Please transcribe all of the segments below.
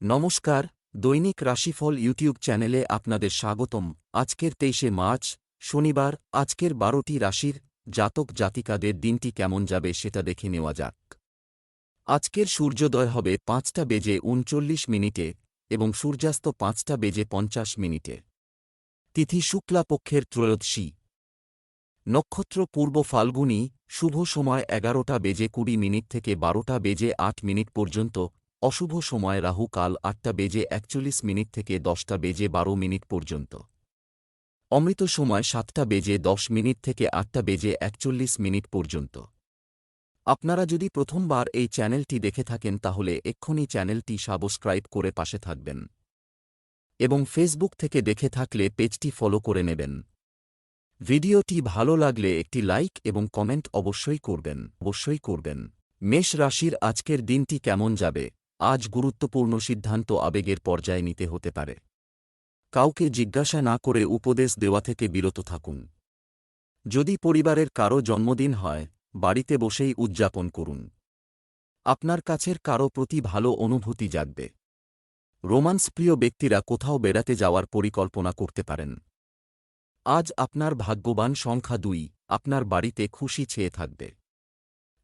নমস্কার, দৈনিক রাশিফল ইউটিউব চ্যানেলে আপনাদের স্বাগতম। আজকের তেইশে মার্চ, শনিবার, আজকের বারোটি রাশির জাতক জাতিকাদের দিনটি কেমন যাবে সেটা দেখে নেওয়া যাক। আজকের সূর্যোদয় হবে পাঁচটা বেজে উনচল্লিশ মিনিটে এবং সূর্যাস্ত পাঁচটা বেজে পঞ্চাশ মিনিটে। তিথি শুক্লা পক্ষের ত্রয়োদশী। নক্ষত্র পূর্ব ফাল্গুনী, শুভ সময় এগারোটা বেজে কুড়ি মিনিট থেকে বারোটা বেজে আট মিনিট পর্যন্ত অশুভ সময় রাহু কাল আটটা বেজে একচল্লিশ মিনিট থেকে দশটা বেজে বারো মিনিট পর্যন্ত। অমৃত সময় সাতটা বেজে দশ মিনিট থেকে আটটা বেজে একচল্লিশ মিনিট পর্যন্ত। আপনারা যদি প্রথমবার এই চ্যানেলটি দেখে থাকেন তাহলে এক্ষুনি চ্যানেলটি সাবস্ক্রাইব করে পাশে থাকবেন। এবং ফেসবুক থেকে দেখে থাকলে পেজটি ফলো করে নেবেন। ভিডিওটি ভালো লাগলে একটি লাইক এবং কমেন্ট অবশ্যই করবেন অবশ্যই করবেন। মেষ রাশির আজকের দিনটি কেমন যাবে? আজ গুরুত্বপূর্ণ সিদ্ধান্ত আবেগের পর্যায়ে নিতে হতে পারে। কাউকে জিজ্ঞাসা না করে উপদেশ দেওয়া থেকে বিরত থাকুন। যদি পরিবারের কারও জন্মদিন হয়, বাড়িতে বসেই উদযাপন করুন। আপনার কাছের কারও প্রতি ভালো অনুভূতি জাগবে। রোমান্স প্রিয় ব্যক্তিরা কোথাও বেড়াতে যাওয়ার পরিকল্পনা করতে পারেন। আজ আপনার ভাগ্যবান সংখ্যা দুই, আপনার বাড়িতে খুশি ছেয়ে থাকবে।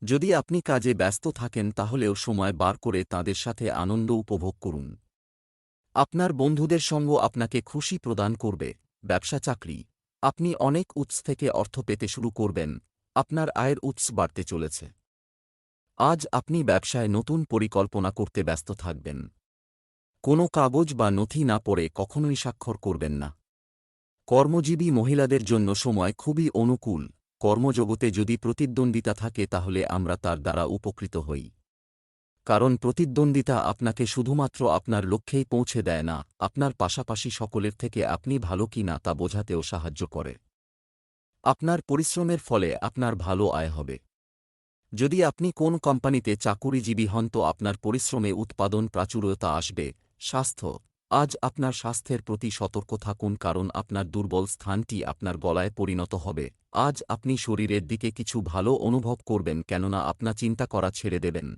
যদি আপনি কাজে ব্যস্ত থাকেন তাহলেও সময় বার করে তাদের সাথে আনন্দ উপভোগ করুন। আপনার বন্ধুদের সঙ্গ আপনাকে খুশি প্রদান করবে। ব্যবসা চাকরি। আপনি অনেক উৎস থেকে অর্থ পেতে শুরু করবেন। আপনার আয়ের উৎস বাড়তে চলেছে। আজ আপনি ব্যবসায় নতুন পরিকল্পনা করতে ব্যস্ত থাকবেন। কোনো কাগজ বা নথি না পড়ে কখনোই স্বাক্ষর করবেন না। কর্মজীবী মহিলাদের জন্য সময় খুবই অনুকূল। কর্মজগতে যদি প্রতিদ্বন্দ্বিতা থাকে তাহলে আমরা তার দ্বারা উপকৃত হই। কারণ প্রতিদ্বন্দ্বিতা আপনাকে শুধুমাত্র আপনার লক্ষ্যেই পৌঁছে দেয় না, আপনার পাশাপাশি সকলের থেকে আপনি ভালো কি না তা বোঝাতেও সাহায্য করে। আপনার পরিশ্রমের ফলে আপনার ভালো আয় হবে। যদি আপনি কোন কোম্পানিতে চাকুরিজীবী হন তো আপনার পরিশ্রমে উৎপাদন প্রাচুর্যতা আসবে, স্বাস্থ্য আজ আপনার স্বাস্থ্যের প্রতি সতর্ক থাকুন কারণ আপনার দুর্বল স্থানটি আপনার গলায় পরিণত হবে। আজ আপনি শরীরের দিকে কিছু ভালো অনুভব করবেন কেননা আপনার চিন্তা করা ছেড়ে দেবেন।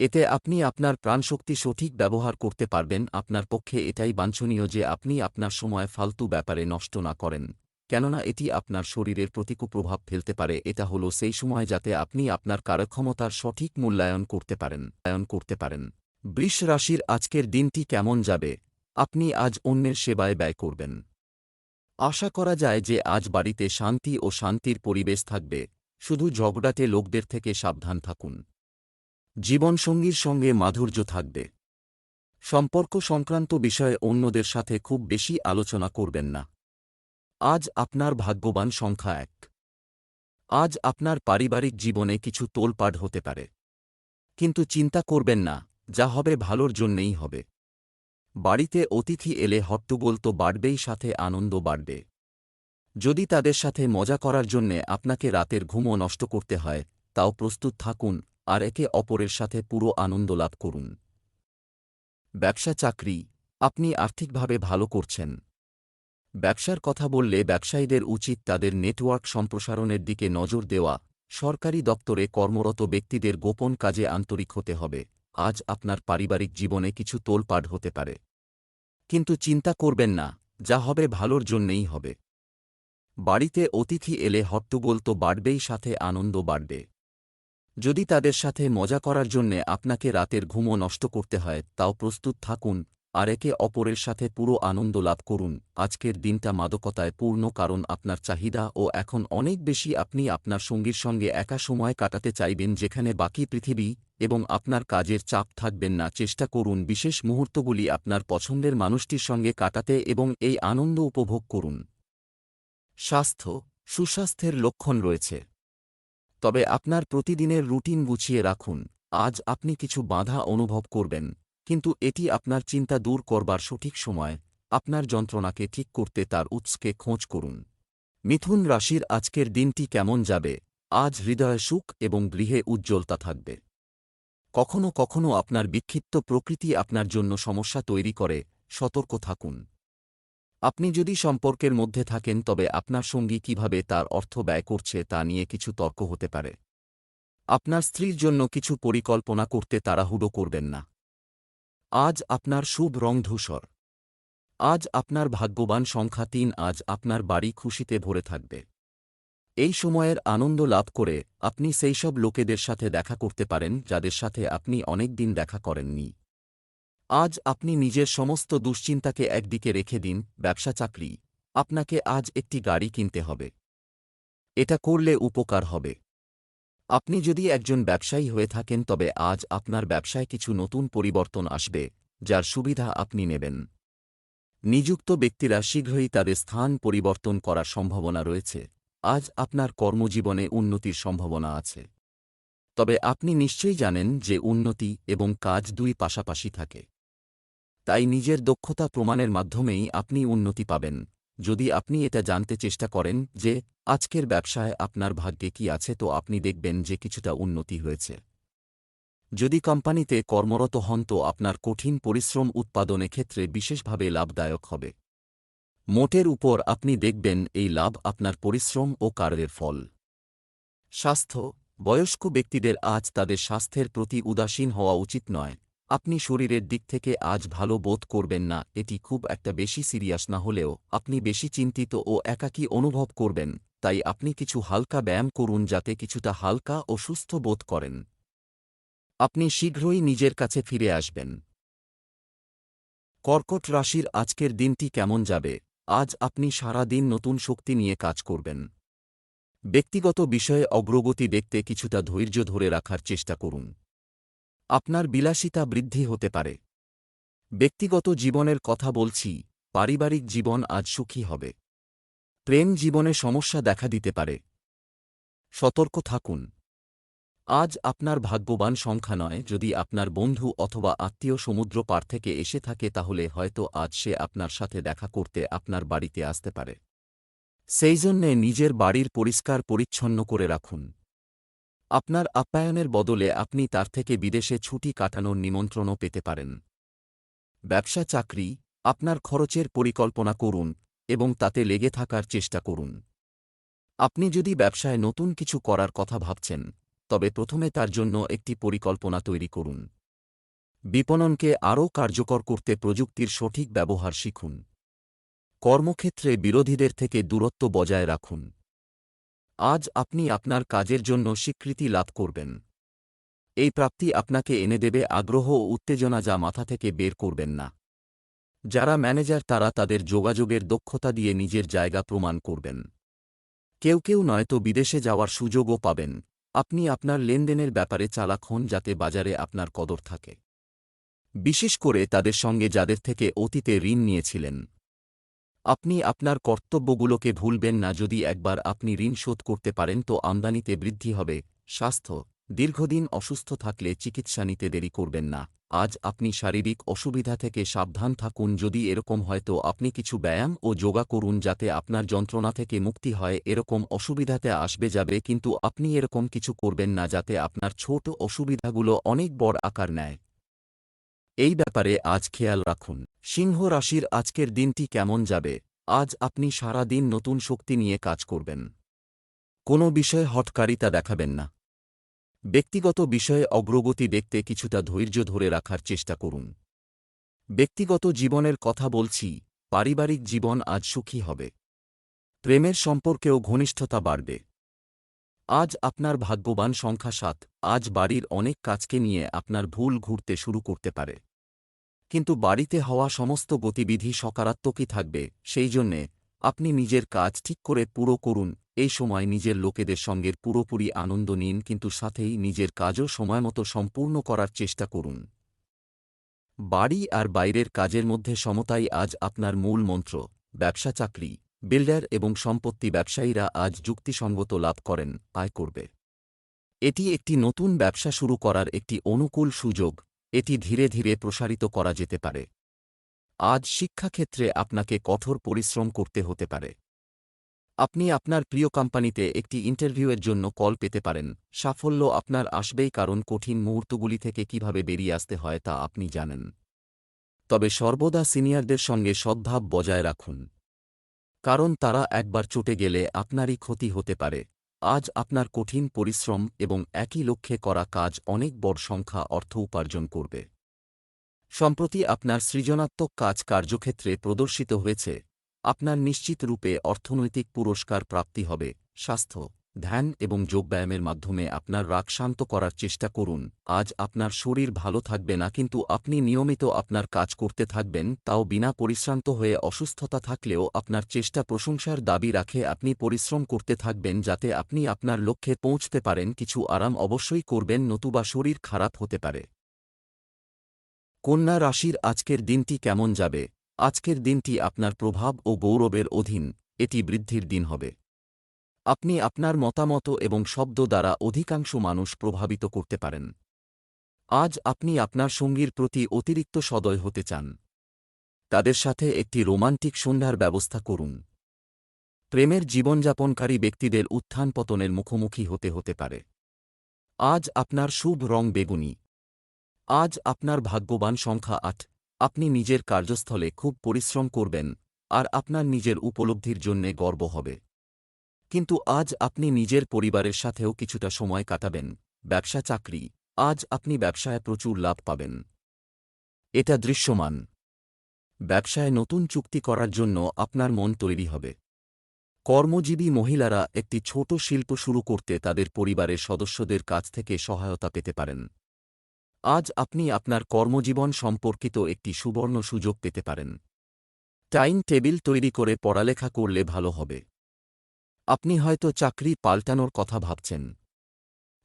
এতে আপনি আপনার প্রাণশক্তি সঠিক ব্যবহার করতে পারবেন। আপনার পক্ষে এটাই বাঞ্ছনীয় যে আপনি আপনার সময় ফালতু ব্যাপারে নষ্ট না করেন। কেননা এটি আপনার শরীরের প্রতিকূল প্রভাব ফেলতে পারে। এটা হল সেই সময় যাতে আপনি আপনার কার্যক্ষমতার সঠিক মূল্যায়ন করতে পারেন। করতে পারেন। বৃষ রাশির আজকের দিনটি কেমন যাবে? আপনি আজ অন্যের সেবায় ব্যয় করবেন। আশা করা যায় যে আজ বাড়িতে শান্তি ও শান্তির পরিবেশ থাকবে। শুধু ঝগড়াটে লোকদের থেকে সাবধান থাকুন। জীবনসঙ্গীর সঙ্গে মাধুর্য থাকবে। সম্পর্ক সংক্রান্ত বিষয়ে অন্যদের সাথে খুব বেশি আলোচনা করবেন না। আজ আপনার ভাগ্যবান সংখ্যা এক। আজ আপনার পারিবারিক জীবনে কিছু তোলপাড় হতে পারে। কিন্তু চিন্তা করবেন না। যা হবে ভালোর জন্যেই হবে। বাড়িতে অতিথি এলে হট্টগোল তো বাড়বেই, সাথে আনন্দ বাড়বে। যদি তাদের সাথে মজা করার জন্যে আপনাকে রাতের ঘুমও নষ্ট করতে হয়, তাও প্রস্তুত থাকুন আর একে অপরের সাথে পুরো আনন্দ লাভ করুন। ব্যবসা চাকরি, আপনি আর্থিকভাবে ভালো করছেন। ব্যবসার কথা বললে ব্যবসায়ীদের উচিত তাদের নেটওয়ার্ক সম্প্রসারণের দিকে নজর দেওয়া। সরকারি দপ্তরে কর্মরত ব্যক্তিদের গোপন কাজে আন্তরিক হতে হবে। আজ আপনার পারিবারিক জীবনে কিছু তোলপাড় হতে পারে। কিন্তু চিন্তা করবেন না, যা হবে ভালোর জন্যেই হবে। বাড়িতে অতিথি এলে হট্টগোল তো বাড়বেই সাথে, আনন্দ বাড়বে। যদি তাদের সাথে মজা করার জন্যে আপনাকে রাতের ঘুমও নষ্ট করতে হয়, তাও প্রস্তুত থাকুন আর একে অপরের সাথে পুরো আনন্দ লাভ করুন। আজকের দিনটা মাদকতায় পূর্ণ কারণ আপনার চাহিদা ও এখন অনেক বেশি আপনি আপনার সঙ্গীর সঙ্গে একা সময় কাটাতে চাইবেন যেখানে বাকি পৃথিবী এবং আপনার কাজের চাপ থাকবেন না। চেষ্টা করুন বিশেষ মুহূর্তগুলি আপনার পছন্দের মানুষটির সঙ্গে কাটাতে এবং এই আনন্দ উপভোগ করুন। স্বাস্থ্য, সুস্বাস্থ্যের লক্ষণ রয়েছে। তবে আপনার প্রতিদিনের রুটিন গুছিয়ে রাখুন। আজ আপনি কিছু বাধা অনুভব করবেন, কিন্তু এটি আপনার চিন্তা দূর করবার সঠিক সময়। আপনার যন্ত্রণাকে ঠিক করতে তার উৎসকে খোঁজ করুন। মিথুন রাশির আজকের দিনটি কেমন যাবে? আজ হৃদয়ে সুখ এবং গৃহে উজ্জ্বলতা থাকবে। কখনো কখনো আপনার বিক্ষিপ্ত প্রকৃতি আপনার জন্য সমস্যা তৈরি করে, সতর্ক থাকুন। আপনি যদি সম্পর্কের মধ্যে থাকেন, তবে আপনার সঙ্গী কীভাবে তার অর্থ ব্যয় করছে তা নিয়ে কিছু তর্ক হতে পারে। আপনার স্ত্রীর জন্য কিছু পরিকল্পনা করতে তাড়াহুড়ো করবেন না। আজ আপনার শুভ রং ধূসর। আজ আপনার ভাগ্যবান সংখ্যা তিন, আজ আপনার বাড়ি খুশিতে ভরে থাকবে। এই সময়ের আনন্দ লাভ করে আপনি সেই সব লোকেদের সাথে দেখা করতে পারেন যাদের সাথে আপনি অনেক দিন দেখা করেননি। আজ আপনি নিজের সমস্ত দুশ্চিন্তাকে একদিকে রেখে দিন, ব্যবসা চাকরি। আপনাকে আজ একটি গাড়ি কিনতে হবে। এটা করলে উপকার হবে। আপনি যদি একজন ব্যবসায়ী হয়ে থাকেন তবে আজ আপনার ব্যবসায় কিছু নতুন পরিবর্তন আসবে, যার সুবিধা আপনি নেবেন। নিযুক্ত ব্যক্তিরা শীঘ্রই তাদের স্থান পরিবর্তন করার সম্ভাবনা রয়েছে। আজ আপনার কর্মজীবনে উন্নতির সম্ভাবনা আছে। তবে আপনি নিশ্চয়ই জানেন যে উন্নতি এবং কাজ দুই পাশাপাশি থাকে। তাই নিজের দক্ষতা প্রমাণের মাধ্যমেই আপনি উন্নতি পাবেন। যদি আপনি এটা জানতে চেষ্টা করেন যে, আজকের ব্যবসায় আপনার ভাগ্যে কি আছে তো আপনি দেখবেন যে কিছুটা উন্নতি হয়েছে। যদি কোম্পানিতে কর্মরত হন তো আপনার কঠিন পরিশ্রম উৎপাদনে ক্ষেত্রে বিশেষভাবে লাভদায়ক হবে। মোটের উপর আপনি দেখবেন এই লাভ আপনার পরিশ্রম ও কার্যের ফল। স্বাস্থ্য, বয়স্ক ব্যক্তিদের আজ তাদের স্বাস্থ্যের প্রতি উদাসীন হওয়া উচিত নয়। আপনি শরীরের দিক থেকে আজ ভালো বোধ করবেন না, এটি খুব একটা বেশি সিরিয়াস না হলেও আপনি বেশি চিন্তিত ও একাকী অনুভব করবেন, তাই আপনি কিছু হালকা ব্যায়াম করুন যাতে কিছুটা হালকা ও সুস্থ বোধ করেন। আপনি শীঘ্রই নিজের কাছে ফিরে আসবেন। কর্কট রাশির আজকের দিনটি কেমন যাবে? আজ আপনি সারা দিন নতুন শক্তি নিয়ে কাজ করবেন। ব্যক্তিগত বিষয়ে অগ্রগতি দেখতে কিছুটা ধৈর্য ধরে রাখার চেষ্টা করুন। আপনার বিলাসিতা বৃদ্ধি হতে পারে। ব্যক্তিগত জীবনের কথা বলছি, পারিবারিক জীবন আজ সুখী হবে। প্রেম জীবনে সমস্যা দেখা দিতে পারে। সতর্ক থাকুন। আজ আপনার ভাগ্যবান সংখ্যা নয়, যদি আপনার বন্ধু অথবা আত্মীয় সমুদ্র পার থেকে এসে থাকে তাহলে হয়তো আজ সে আপনার সাথে দেখা করতে আপনার বাড়িতে আসতে পারে। সেই জন্যে নিজের বাড়ির পরিষ্কার পরিচ্ছন্ন করে রাখুন। আপনার আপ্যায়নের বদলে আপনি তার থেকে বিদেশে ছুটি কাটানোর নিমন্ত্রণও পেতে পারেন। ব্যবসা, চাকরি, আপনার খরচের পরিকল্পনা করুন এবং তাতে লেগে থাকার চেষ্টা করুন। আপনি যদি ব্যবসায় নতুন কিছু করার কথা ভাবছেন তবে প্রথমে তার জন্য একটি পরিকল্পনা তৈরি করুন। বিপণনকে আরও কার্যকর করতে প্রযুক্তির সঠিক ব্যবহার শিখুন। কর্মক্ষেত্রে বিরোধীদের থেকে দূরত্ব বজায় রাখুন। আজ আপনি আপনার কাজের জন্য স্বীকৃতি লাভ করবেন। এই প্রাপ্তি আপনাকে এনে দেবে আগ্রহ ও উত্তেজনা যা মাথা থেকে বের করবেন না। যারা ম্যানেজার, তারা তাদের যোগাযোগের দক্ষতা দিয়ে নিজের জায়গা প্রমাণ করবেন। কেউ কেউ নয়তো বিদেশে যাওয়ার সুযোগও পাবেন। আপনি আপনার লেনদেনের ব্যাপারে চালাক হন যাতে বাজারে আপনার কদর থাকে। বিশেষ করে তাদের সঙ্গে যাদের থেকে অতীতে ঋণ নিয়েছিলেন। আপনি আপনার কর্তব্যগুলোকে ভুলবেন না, যদি একবার আপনি ঋণ শোধ করতে পারেন তো আমদানিতে বৃদ্ধি হবে। স্বাস্থ্য, দীর্ঘদিন অসুস্থ থাকলে চিকিৎসা নিতে দেরি করবেন না। আজ আপনি শারীরিক অসুবিধা থেকে সাবধান থাকুন। যদি এরকম হয় তো আপনি কিছু ব্যায়াম ও যোগা করুন যাতে আপনার যন্ত্রণা থেকে মুক্তি হয়। এরকম অসুবিধাতে আসবে যাবে কিন্তু আপনি এরকম কিছু করবেন না যাতে আপনার ছোট অসুবিধাগুলো অনেক বড় আকার নেয়। এই ব্যাপারে আজ খেয়াল রাখুন। সিংহ রাশির আজকের দিনটি কেমন যাবে? আজ আপনি সারা দিন নতুন শক্তি নিয়ে কাজ করবেন। কোনো বিষয়ে হটকারিতা দেখাবেন না। ব্যক্তিগত বিষয়ে অগ্রগতি দেখতে কিছুটা ধৈর্য ধরে রাখার চেষ্টা করুন। ব্যক্তিগত জীবনের কথা বলছি, পারিবারিক জীবন আজ সুখী হবে। প্রেমের সম্পর্কেও ঘনিষ্ঠতা বাড়বে। আজ আপনার ভাগ্যবান সংখ্যা সাত, আজ বাড়ির অনেক কাজকে নিয়ে আপনার ভুল ঘুরতে শুরু করতে পারে। কিন্তু বাড়িতে হওয়া সমস্ত গতিবিধি সকারাত্মকই থাকবে, সেই জন্যে আপনি নিজের কাজ ঠিক করে পুরো করুন এই সময় নিজের লোকেদের সঙ্গে পুরোপুরি আনন্দ নিন, কিন্তু সাথেই নিজের কাজও সময়মতো সম্পূর্ণ করার চেষ্টা করুন। বাড়ি আর বাইরের কাজের মধ্যে সমতাই আজ আপনার মূল মন্ত্র, ব্যবসা চাকরি, বিল্ডার এবং সম্পত্তি ব্যবসায়ীরা আজ যুক্তিসঙ্গত লাভ করেন, আয় করবে। এটি একটি নতুন ব্যবসা শুরু করার একটি অনুকূল সুযোগ, এটি ধীরে ধীরে প্রসারিত করা যেতে পারে। আজ শিক্ষাক্ষেত্রে আপনাকে কঠোর পরিশ্রম করতে হতে পারে। আপনি আপনার প্রিয় কোম্পানিতে একটি ইন্টারভিউয়ের জন্য কল পেতে পারেন। সাফল্য আপনার আসবেই কারণ কঠিন মুহূর্তগুলি থেকে কীভাবে বেরিয়ে আসতে হয় তা আপনি জানেন। তবে সর্বদা সিনিয়রদের সঙ্গে সদ্ভাব বজায় রাখুন। কারণ তারা একবার চটে গেলে আপনারই ক্ষতি হতে পারে। আজ আপনার কঠিন পরিশ্রম এবং একই লক্ষ্যে করা কাজ অনেক বড় সংখ্যা অর্থ উপার্জন করবে। সম্প্রতি আপনার সৃজনাত্মক কাজ কার্যক্ষেত্রে প্রদর্শিত হয়েছে। আপনার নিশ্চিত রূপে অর্থনৈতিক পুরস্কার প্রাপ্তি হবে, স্বাস্থ্য, ধ্যান এবং যোগব্যায়ামের মাধ্যমে আপনার রাগ শান্ত করার চেষ্টা করুন। আজ আপনার শরীর ভালো থাকবে না কিন্তু আপনি নিয়মিত আপনার কাজ করতে থাকবেন, তাও বিনা পরিশ্রান্ত হয়ে অসুস্থতা থাকলেও আপনার চেষ্টা প্রশংসার দাবি রাখে আপনি পরিশ্রম করতে থাকবেন যাতে আপনি আপনার লক্ষ্যে পৌঁছতে পারেন, কিছু আরাম অবশ্যই করবেন নতুবা শরীর খারাপ হতে পারে। কন্যা রাশির আজকের দিনটি কেমন যাবে? আজকের দিনটি আপনার প্রভাব ও গৌরবের অধীন, এটি বৃদ্ধির দিন হবে। আপনি আপনার মতামত এবং শব্দ দ্বারা অধিকাংশ মানুষ প্রভাবিত করতে পারেন। আজ আপনি আপনার সঙ্গীর প্রতি অতিরিক্ত সদয় হতে চান। তাদের সাথে একটি রোমান্টিক সন্ধ্যার ব্যবস্থা করুন। প্রেমের জীবনযাপনকারী ব্যক্তিদের উত্থান পতনের মুখোমুখি হতে হতে পারে। আজ আপনার শুভ রং বেগুনি। আজ আপনার ভাগ্যবান সংখ্যা আট। আপনি নিজের কার্যস্থলে খুব পরিশ্রম করবেন, আর আপনার নিজের উপলব্ধির জন্যে গর্ব হবে। কিন্তু আজ আপনি নিজের পরিবারের সাথেও কিছুটা সময় কাটাবেন, ব্যবসা চাকরি, আজ আপনি ব্যবসায় প্রচুর লাভ পাবেন। এটা দৃশ্যমান। ব্যবসায় নতুন চুক্তি করার জন্য আপনার মন তৈরি হবে। কর্মজীবী মহিলারা একটি ছোট শিল্প শুরু করতে তাদের পরিবারের সদস্যদের কাছ থেকে সহায়তা পেতে পারেন। আজ আপনি আপনার কর্মজীবন সম্পর্কিত একটি সুবর্ণ সুযোগ পেতে পারেন। টাইম টেবিল তৈরি করে পড়ালেখা করলে ভালো হবে। আপনি হয়তো চাকরি পাল্টানোর কথা ভাবছেন।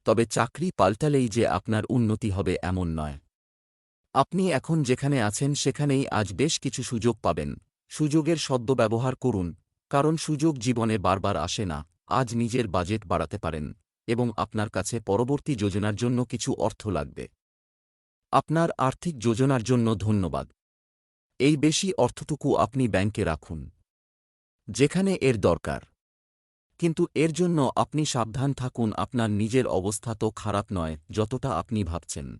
তবে চাকরি পাল্টালেই যে আপনার উন্নতি হবে এমন নয়। আপনি এখন যেখানে আছেন সেখানেই আজ বেশ কিছু সুযোগ পাবেন। সুযোগের সদ্ব্যবহার করুন, কারণ সুযোগ জীবনে বারবার আসে না, আজ নিজের বাজেট বাড়াতে পারেন, এবং আপনার কাছে পরবর্তী যোজনার জন্য কিছু অর্থ লাগবে। আপনার আর্থিক যোজনার জন্য ধন্যবাদ। এই বেশি অর্থটুকু আপনি ব্যাংকে রাখুন। যেখানে এর দরকার। কিন্তু এর জন্য আপনি সাবধান থাকুন, আপনার নিজের অবস্থা তো খারাপ নয়, যতটা আপনি ভাবছেন।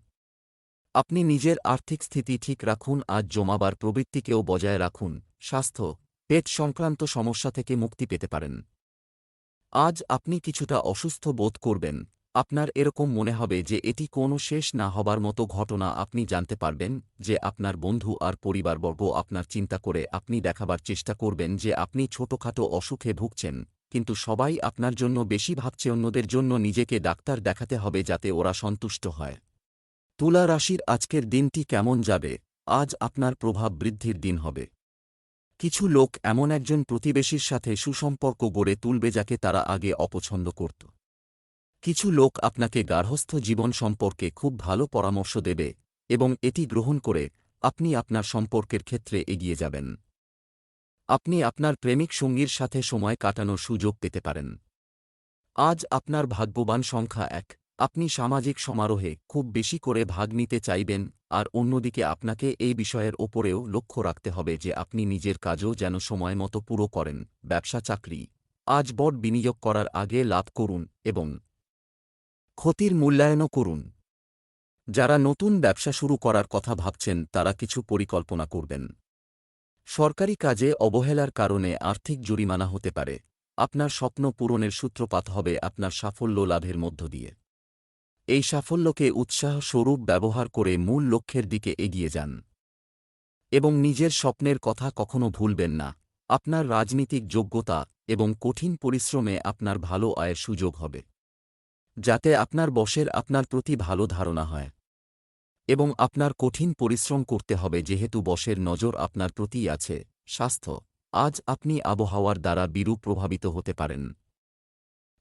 আপনি নিজের আর্থিক স্থিতি ঠিক রাখুন আজ জমাবার প্রবৃত্তিকেও বজায় রাখুন। স্বাস্থ্য, পেট সংক্রান্ত সমস্যা থেকে মুক্তি পেতে পারেন। আজ আপনি কিছুটা অসুস্থ বোধ করবেন। আপনার এরকম মনে হবে যে এটি কোনো শেষ না হবার মতো ঘটনা আপনি জানতে পারবেন, যে আপনার বন্ধু আর পরিবারবর্গ আপনার চিন্তা করে আপনি দেখাবার চেষ্টা করবেন যে আপনি ছোটখাটো অসুখে ভুগছেন, কিন্তু সবাই আপনার জন্য বেশি ভাবছে অন্যদের জন্য নিজেকে ডাক্তার দেখাতে হবে যাতে ওরা সন্তুষ্ট হয়। তুলা রাশির আজকের দিনটি কেমন যাবে? আজ আপনার প্রভাব বৃদ্ধির দিন হবে। কিছু লোক এমন একজন প্রতিবেশীর সাথে সুসম্পর্ক গড়ে তুলবে যাকে তারা আগে অপছন্দ করত। কিছু লোক আপনাকে গার্হস্থ্য জীবন সম্পর্কে খুব ভালো পরামর্শ দেবে এবং এটি গ্রহণ করে আপনি আপনার সম্পর্কের ক্ষেত্রে এগিয়ে যাবেন। আপনি আপনার প্রেমিক সঙ্গীর সাথে সময় কাটানোর সুযোগ পেতে পারেন। আজ আপনার ভাগ্যবান সংখ্যা এক। আপনি সামাজিক সমারোহে খুব বেশি করে ভাগ নিতে চাইবেন, আর অন্যদিকে আপনাকে এই বিষয়ের ওপরেও লক্ষ্য রাখতে হবে যে আপনি নিজের কাজও যেন সময় মতো পুরো করেন। ব্যবসা চাকরি। আজ বট বিনিয়োগ করার আগে লাভ করুন এবং ক্ষতির মূল্যায়নও করুন। যারা নতুন ব্যবসা শুরু করার কথা ভাবছেন, তারা কিছু পরিকল্পনা করবেন। সরকারি কাজে অবহেলার কারণে আর্থিক জরিমানা হতে পারে। আপনার স্বপ্ন পূরণের সূত্রপাত হবে আপনার সাফল্য লাভের মধ্য দিয়ে। এই সাফল্যকে উৎসাহ স্বরূপ ব্যবহার করে মূল লক্ষ্যের দিকে এগিয়ে যান। এবং নিজের স্বপ্নের কথা কখনো ভুলবেন না। আপনার রাজনীতিক যোগ্যতা এবং কঠিন পরিশ্রমে আপনার ভালো আয়ের সুযোগ হবে। যাতে আপনার বসের আপনার প্রতি ভালো ধারণা হয়। এবং আপনার কঠিন পরিশ্রম করতে হবে যেহেতু বসের নজর আপনার প্রতি আছে। স্বাস্থ্য, আজ আপনি আবহাওয়ার দ্বারা বিরূপ প্রভাবিত হতে পারেন।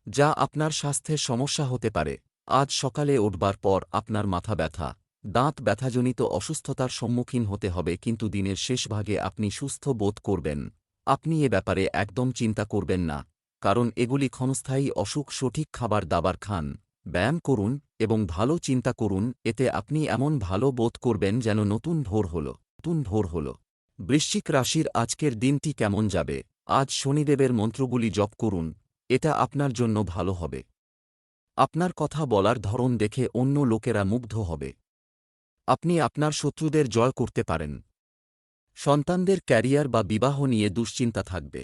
যা আপনার স্বাস্থ্যের সমস্যা হতে পারে। আজ সকালে উঠবার পর আপনার মাথা ব্যথা, দাঁত ব্যথাজনিত অসুস্থতার সম্মুখীন হতে হবে কিন্তু দিনের শেষ ভাগে আপনি সুস্থ বোধ করবেন। আপনি এ ব্যাপারে একদম চিন্তা করবেন না। কারণ এগুলি ক্ষণস্থায়ী অসুখ সঠিক খাবার দাবার খান, ব্যায়াম করুন এবং ভালো চিন্তা করুন, এতে আপনি এমন ভালো বোধ করবেন যেন নতুন ভোর হল, নতুন ভোর হল। বৃশ্চিক রাশির আজকের দিনটি কেমন যাবে? আজ শনিদেবের মন্ত্রগুলি জপ করুন, এটা আপনার জন্য ভালো হবে। আপনার কথা বলার ধরন দেখে অন্য লোকেরা মুগ্ধ হবে। আপনি আপনার শত্রুদের জয় করতে পারেন। সন্তানদের ক্যারিয়ার বা বিবাহ নিয়ে দুশ্চিন্তা থাকবে।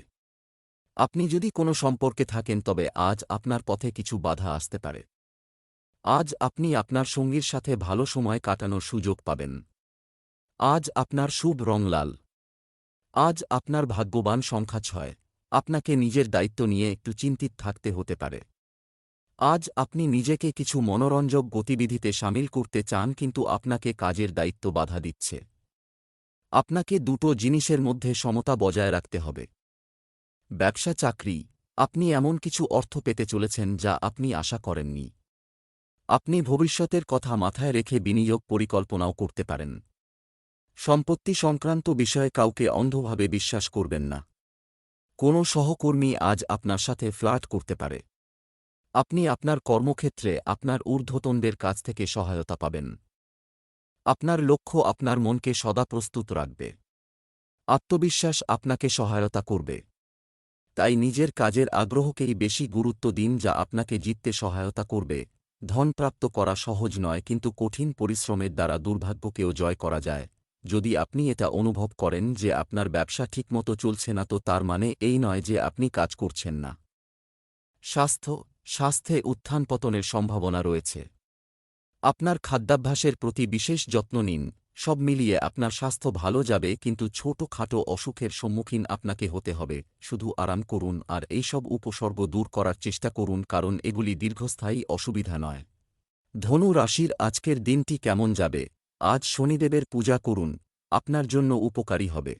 আপনি যদি কোনো সম্পর্কে থাকেন, তবে আজ আপনার পথে কিছু বাধা আসতে পারে। আজ আপনি আপনার সঙ্গীর সাথে ভালো সময় কাটানোর সুযোগ পাবেন। আজ আপনার শুভ রং লাল। আজ আপনার ভাগ্যবান সংখ্যা ছয়। আপনাকে নিজের দায়িত্ব নিয়ে একটু চিন্তিত থাকতে হতে পারে। আজ আপনি নিজেকে কিছু মনোরঞ্জক গতিবিধিতে সামিল করতে চান, কিন্তু আপনাকে কাজের দায়িত্ব বাধা দিচ্ছে। আপনাকে দুটো জিনিসের মধ্যে সমতা বজায় রাখতে হবে। ব্যবসা চাকরি, আপনি এমন কিছু অর্থ পেতে চলেছেন যা আপনি আশা করেননি। আপনি ভবিষ্যতের কথা মাথায় রেখে বিনিয়োগ পরিকল্পনাও করতে পারেন। সম্পত্তি সংক্রান্ত বিষয়ে কাউকে অন্ধভাবে বিশ্বাস করবেন না। কোনো সহকর্মী আজ আপনার সাথে ফ্লার্ট করতে পারে। আপনি আপনার কর্মক্ষেত্রে আপনার ঊর্ধ্বতনদের কাছ থেকে সহায়তা পাবেন। আপনার লক্ষ্য আপনার মনকে সদা প্রস্তুত রাখবে। আত্মবিশ্বাস আপনাকে সহায়তা করবে। তাই নিজের কাজের আগ্রহকেই বেশি গুরুত্ব দিন যা আপনাকে জিততে সহায়তা করবে। ধন প্রাপ্ত করা সহজ নয়, কিন্তু কঠিন পরিশ্রমের দ্বারা দুর্ভাগ্যকেও জয় করা যায়। যদি আপনি এটা অনুভব করেন যে আপনার ব্যবসা ঠিকমতো চলছে না, তো তার মানে এই নয় যে আপনি কাজ করছেন না। স্বাস্থ্য, স্বাস্থ্যে উত্থান পতনের সম্ভাবনা রয়েছে। আপনার খাদ্যাভ্যাসের প্রতি বিশেষ যত্ন নিন। সব মিলিয়ে আপনার স্বাস্থ্য ভালো যাবে, কিন্তু ছোটখাটো অসুখের সম্মুখীন আপনাকে হতে হবে। শুধু আরাম করুন আর এইসব উপসর্গ দূর করার চেষ্টা করুন, কারণ এগুলি দীর্ঘস্থায়ী অসুবিধা নয়। ধনু রাশির আজকের দিনটি কেমন যাবে? আজ শনিদেবের পূজা করুন, আপনার জন্য উপকারী হবে।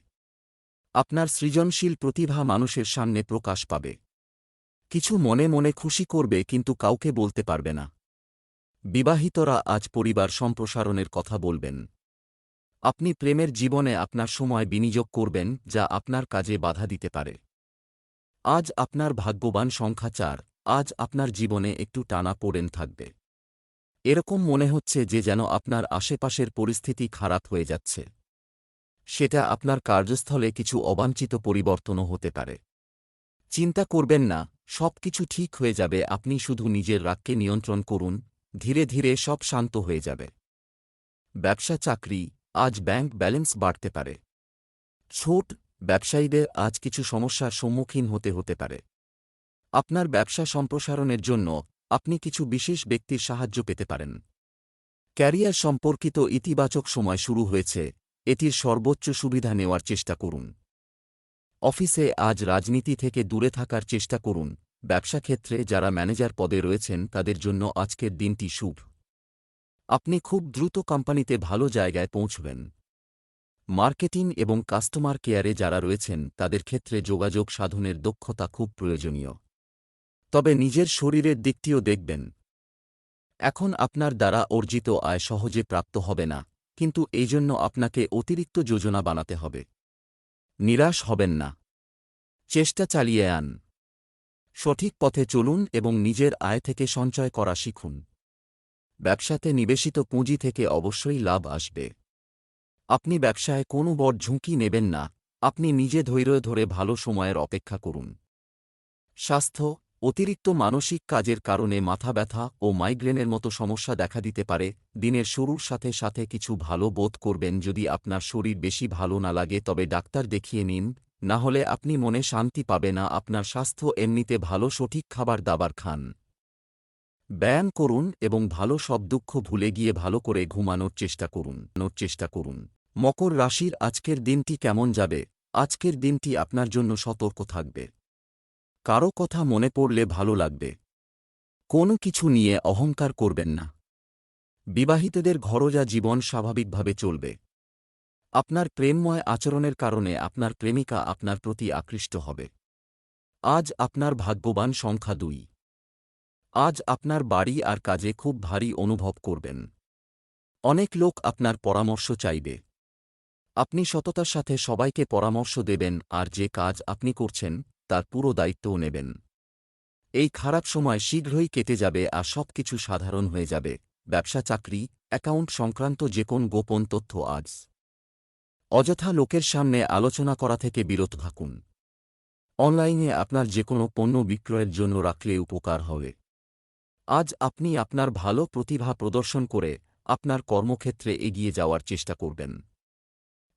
আপনার সৃজনশীল প্রতিভা মানুষের সামনে প্রকাশ পাবে। কিছু মনে মনে খুশি করবে, কিন্তু কাউকে বলতে পারবে না। বিবাহিতরা আজ পরিবার সম্প্রসারণের কথা বলবেন। আপনি প্রেমের জীবনে আপনার সময় বিনিয়োগ করবেন, যা আপনার কাজে বাধা দিতে পারে। আজ আপনার ভাগ্যবান সংখ্যা চার, আজ আপনার জীবনে একটু টানা পড়েন থাকবে। এরকম মনে হচ্ছে যে যেন আপনার আশেপাশের পরিস্থিতি খারাপ হয়ে যাচ্ছে। সেটা আপনার কার্যস্থলে কিছু অবাঞ্ছিত পরিবর্তনও হতে পারে। চিন্তা করবেন না সব কিছু ঠিক হয়ে যাবে, আপনি শুধু নিজের রাগকে নিয়ন্ত্রণ করুন, ধীরে ধীরে সব শান্ত হয়ে যাবে। ব্যবসা চাকরি আজ ব্যাংক ব্যালেন্স বাড়তে পারে। ছোট ব্যবসায়ীদের আজ কিছু সমস্যার সম্মুখীন হতে হতে পারে। আপনার ব্যবসা সম্প্রসারণের জন্য আপনি কিছু বিশেষ ব্যক্তির সাহায্য পেতে পারেন। ক্যারিয়ার সম্পর্কিত ইতিবাচক সময় শুরু হয়েছে, এটির সর্বোচ্চ সুবিধা নেওয়ার চেষ্টা করুন। অফিসে আজ রাজনীতি থেকে দূরে থাকার চেষ্টা করুন। ব্যবসা ক্ষেত্রে যারা ম্যানেজার পদে রয়েছেন, তাদের জন্য আজকের দিনটি শুভ। আপনি খুব দ্রুত কোম্পানিতে ভালো জায়গায় পৌঁছবেন। মার্কেটিং এবং কাস্টমার কেয়ারে যারা রয়েছেন, তাদের ক্ষেত্রে যোগাযোগ সাধনের দক্ষতা খুব প্রয়োজনীয়। তবে নিজের শরীরের দিকটিও দেখবেন। এখন আপনার দ্বারা অর্জিত আয় সহজে প্রাপ্ত হবে না, কিন্তু এই জন্য আপনাকে অতিরিক্ত যোজনা বানাতে হবে। নিরাশ হবেন না। চেষ্টা চালিয়ে আন। সঠিক পথে চলুন এবং নিজের আয় থেকে সঞ্চয় করা শিখুন। ব্যবসাতে নিবেশিত পুঁজি থেকে অবশ্যই লাভ আসবে। আপনি ব্যবসায় কোনো বড় ঝুঁকি নেবেন না, আপনি নিজে ধৈর্য ধরে ভালো সময়ের অপেক্ষা করুন। স্বাস্থ্য, অতিরিক্ত মানসিক কাজের কারণে মাথা ব্যথা ও মাইগ্রেনের মতো সমস্যা দেখা দিতে পারে, দিনের শুরুর সাথে সাথে কিছু ভালো বোধ করবেন যদি আপনার শরীর বেশি ভালো না লাগে তবে ডাক্তার দেখিয়ে নিন, না হলে আপনি মনে শান্তি পাবে না, আপনার স্বাস্থ্য এমনিতে ভালো সঠিক খাবার দাবার খান। ব্যায়াম করুন এবং ভালো সব দুঃখ ভুলে গিয়ে ভালো করে ঘুমানোর চেষ্টা করুন নোর চেষ্টা করুন। মকর রাশির আজকের দিনটি কেমন যাবে? আজকের দিনটি আপনার জন্য সতর্ক থাকবে। কারও কথা মনে পড়লে ভালো লাগবে। কোনো কিছু নিয়ে অহংকার করবেন না। বিবাহিতদের ঘরোজা জীবন স্বাভাবিকভাবে চলবে। আপনার প্রেমময় আচরণের কারণে আপনার প্রেমিকা আপনার প্রতি আকৃষ্ট হবে। আজ আপনার ভাগ্যবান সংখ্যা দুই। আজ আপনার বাড়ি আর কাজে খুব ভারী অনুভব করবেন। অনেক লোক আপনার পরামর্শ চাইবে। আপনি সততার সাথে সবাইকে পরামর্শ দেবেন আর যে কাজ আপনি করছেন, তার পুরো দায়িত্বও নেবেন। এই খারাপ সময় শীঘ্রই কেটে যাবে আর সব কিছু সাধারণ হয়ে যাবে। ব্যবসা, চাকরি, অ্যাকাউন্ট সংক্রান্ত যে কোন গোপন তথ্য আজ। অযথা লোকের সামনে আলোচনা করা থেকে বিরত থাকুন। অনলাইনে আপনার যে কোনো পণ্য বিক্রয়ের জন্য রাখলে উপকার হবে। আজ আপনি আপনার ভালো প্রতিভা প্রদর্শন করে আপনার কর্মক্ষেত্রে এগিয়ে যাওয়ার চেষ্টা করবেন।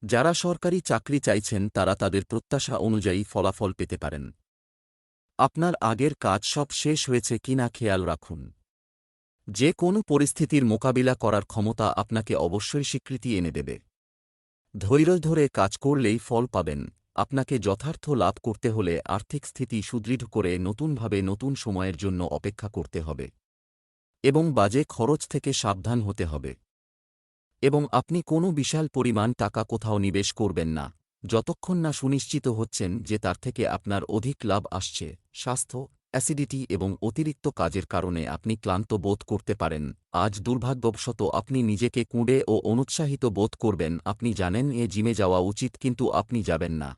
যারা সরকারি চাকরি চাইছেন, তারা তাদের প্রত্যাশা অনুযায়ী ফলাফল পেতে পারেন। আপনার আগের কাজ সব শেষ হয়েছে কিনা খেয়াল রাখুন। যে কোনো পরিস্থিতির মোকাবিলা করার ক্ষমতা আপনাকে অবশ্যই স্বীকৃতি এনে দেবে। ধৈর্য ধরে কাজ করলেই ফল পাবেন। আপনাকে যথার্থ লাভ করতে হলে আর্থিক স্থিতি সুদৃঢ় করে নতুনভাবে নতুন সময়ের জন্য অপেক্ষা করতে হবে। এবং বাজে খরচ থেকে সাবধান হতে হবে। এবং আপনি কোনো বিশাল পরিমাণ টাকা কোথাও নিবেশ করবেন না। যতক্ষণ না সুনিশ্চিত হচ্ছেন যে তার থেকে আপনার অধিক লাভ আসছে, স্বাস্থ্য, অ্যাসিডিটি এবং অতিরিক্ত কাজের কারণে আপনি ক্লান্ত বোধ করতে পারেন। আজ দুর্ভাগ্যবশত আপনি নিজেকে কুঁড়ে ও অনুৎসাহিত বোধ করবেন। আপনি জানেন এ জিমে যাওয়া উচিত, কিন্তু আপনি যাবেন না।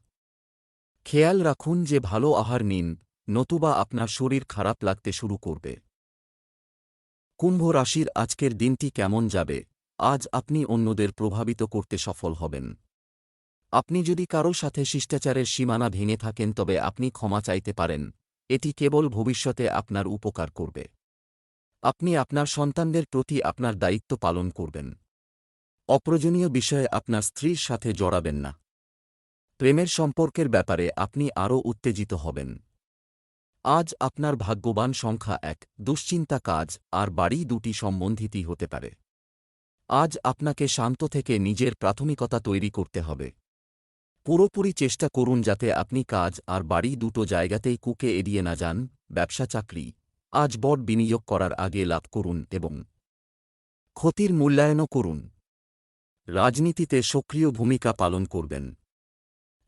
খেয়াল রাখুন যে ভালো আহার নিন, নতুবা আপনার শরীর খারাপ লাগতে শুরু করবে। কুম্ভ রাশির আজকের দিনটি কেমন যাবে? আজ আপনি অন্যদের প্রভাবিত করতে সফল হবেন। আপনি যদি কারও সাথে শিষ্টাচারের সীমানা ভেঙে থাকেন, তবে আপনি ক্ষমা চাইতে পারেন। এটি কেবল ভবিষ্যতে আপনার উপকার করবে। আপনি আপনার সন্তানদের প্রতি আপনার দায়িত্ব পালন করবেন। অপ্রয়োজনীয় বিষয়ে আপনার স্ত্রীর সাথে জড়াবেন না। প্রেমের সম্পর্কের ব্যাপারে আপনি আরও উত্তেজিত হবেন। আজ আপনার ভাগ্যবান সংখ্যা এক, দুশ্চিন্তা কাজ, আর বাড়ি দুটি সম্বন্ধিতই হতে পারে। আজ আপনাকে শান্ত থেকে নিজের প্রাথমিকতা তৈরি করতে হবে। পুরোপুরি চেষ্টা করুন যাতে আপনি কাজ আর বাড়ি দুটো জায়গাতেই কুকে এড়িয়ে না যান, ব্যবসা চাকরি। আজ বড় বিনিয়োগ করার আগে লাভ করুন এবং ক্ষতির মূল্যায়নও করুন। রাজনীতিতে সক্রিয় ভূমিকা পালন করবেন।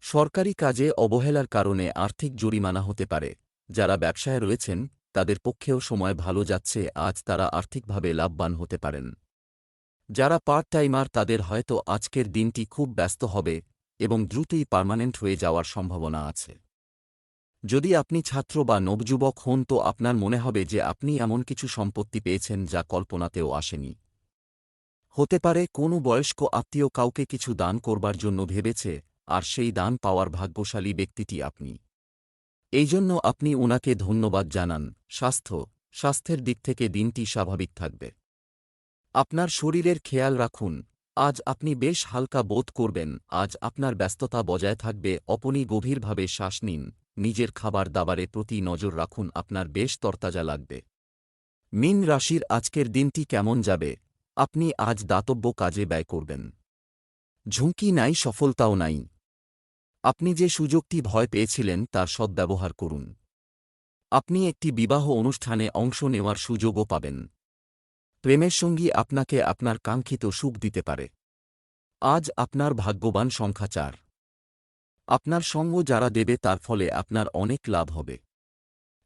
সরকারি কাজে অবহেলার কারণে আর্থিক জরিমানা হতে পারে। যারা ব্যবসায় রয়েছেন, তাদের পক্ষেও সময় ভালো যাচ্ছে, আজ তারা আর্থিকভাবে লাভবান হতে পারেন। যারা পার্ট টাইমার তাদের হয়তো আজকের দিনটি খুব ব্যস্ত হবে এবং দ্রুতই পার্মানেন্ট হয়ে যাওয়ার সম্ভাবনা আছে। যদি আপনি ছাত্র বা নবযুবক হন, তো আপনার মনে হবে যে আপনি এমন কিছু সম্পত্তি পেয়েছেন যা কল্পনাতেও আসেনি। হতে পারে কোনো বয়স্ক আত্মীয় কাউকে কিছু দান করবার জন্য ভেবেছে আর সেই দান পাওয়ার ভাগ্যশালী ব্যক্তিটি আপনি। এই জন্য আপনি ওনাকে ধন্যবাদ জানান। স্বাস্থ্য, স্বাস্থ্যের দিক থেকে দিনটি স্বাভাবিক থাকবে। আপনার শরীরের খেয়াল রাখুন। আজ আপনি বেশ হালকা বোধ করবেন। আজ আপনার ব্যস্ততা বজায় থাকবে। অপনি গভীরভাবে শ্বাস নিন। নিজের খাবার দাবারে প্রতি নজর রাখুন। আপনার বেশ তরতাজা লাগবে। মিন রাশির আজকের দিনটি কেমন যাবে? আপনি আজ দাতব্য কাজে ব্যয় করবেন। ঝুঁকি নাই, সফলতাও নাই। আপনি যে সুযোগটি ভয় পেয়েছিলেন তার সদ্ব্যবহার করুন। আপনি একটি বিবাহ অনুষ্ঠানে অংশ নেওয়ার সুযোগও পাবেন। প্রেমের সঙ্গী আপনাকে আপনার কাঙ্ক্ষিত সুখ দিতে পারে। আজ আপনার ভাগ্যবান সংখ্যা চার। আপনার সঙ্গ যারা দেবে তার ফলে আপনার অনেক লাভ হবে।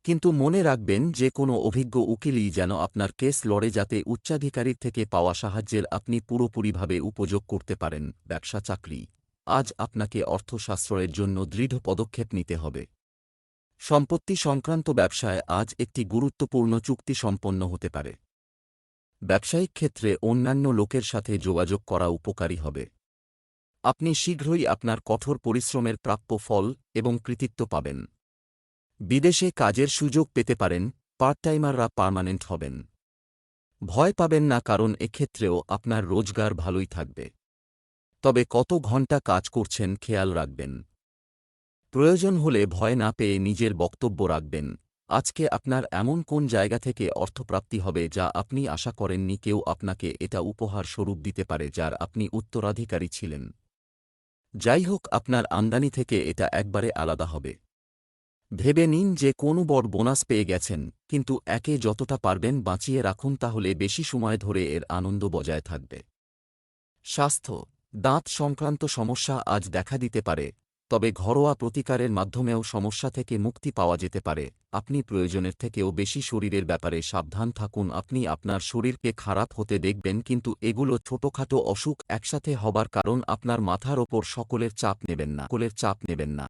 কিন্তু মনে রাখবেন যে কোনো অভিজ্ঞ উকিলই যেন আপনার কেস লড়ে যাতে উচ্চাধিকারীর থেকে পাওয়া সাহায্যের আপনি পুরোপুরিভাবে উপযোগ করতে পারেন ব্যবসা চাকরি আজ আপনাকে অর্থশাস্ত্রের জন্য দৃঢ় পদক্ষেপ নিতে হবে। সম্পত্তি সংক্রান্ত ব্যবসায় আজ একটি গুরুত্বপূর্ণ চুক্তি সম্পন্ন হতে পারে। ব্যবসায়িক ক্ষেত্রে অন্যান্য লোকের সাথে যোগাযোগ করা উপকারী হবে। আপনি শীঘ্রই আপনার কঠোর পরিশ্রমের প্রাপ্য ফল এবং কৃতিত্ব পাবেন। বিদেশে কাজের সুযোগ পেতে পারেন পার্ট টাইমাররা পার্মানেন্ট হবেন। ভয় পাবেন না কারণ এক্ষেত্রেও আপনার রোজগার ভালোই থাকবে। তবে কত ঘণ্টা কাজ করছেন খেয়াল রাখবেন। প্রয়োজন হলে ভয় না পেয়ে নিজের বক্তব্য রাখবেন। আজকে আপনার এমন কোন জায়গা থেকে অর্থপ্রাপ্তি হবে যা আপনি আশা করেননি কেউ আপনাকে এটা উপহার স্বরূপ দিতে পারে যার আপনি উত্তরাধিকারী ছিলেন। যাই হোক, আপনার আমদানি থেকে এটা একবারে আলাদা হবে। ভেবে নিন যে কোনো বড় বোনাস পেয়ে গেছেন, কিন্তু একে যতটা পারবেন বাঁচিয়ে রাখুন তাহলে বেশি সময় ধরে এর আনন্দ বজায় থাকবে। স্বাস্থ্য দাঁত সংক্রান্ত সমস্যা আজ দেখা দিতে পারে, তবে ঘরোয়া প্রতিকারের মাধ্যমেও সমস্যা থেকে মুক্তি পাওয়া যেতে পারে। আপনি প্রয়োজনের থেকেও বেশি শরীরের ব্যাপারে সাবধান থাকুন। আপনি আপনার শরীরকে খারাপ হতে দেখবেন, কিন্তু এগুলো ছোটখাটো অসুখ একসাথে হবার কারণ আপনার মাথার ওপর সকলের চাপ নেবেন না। কোলের চাপ নেবেন না।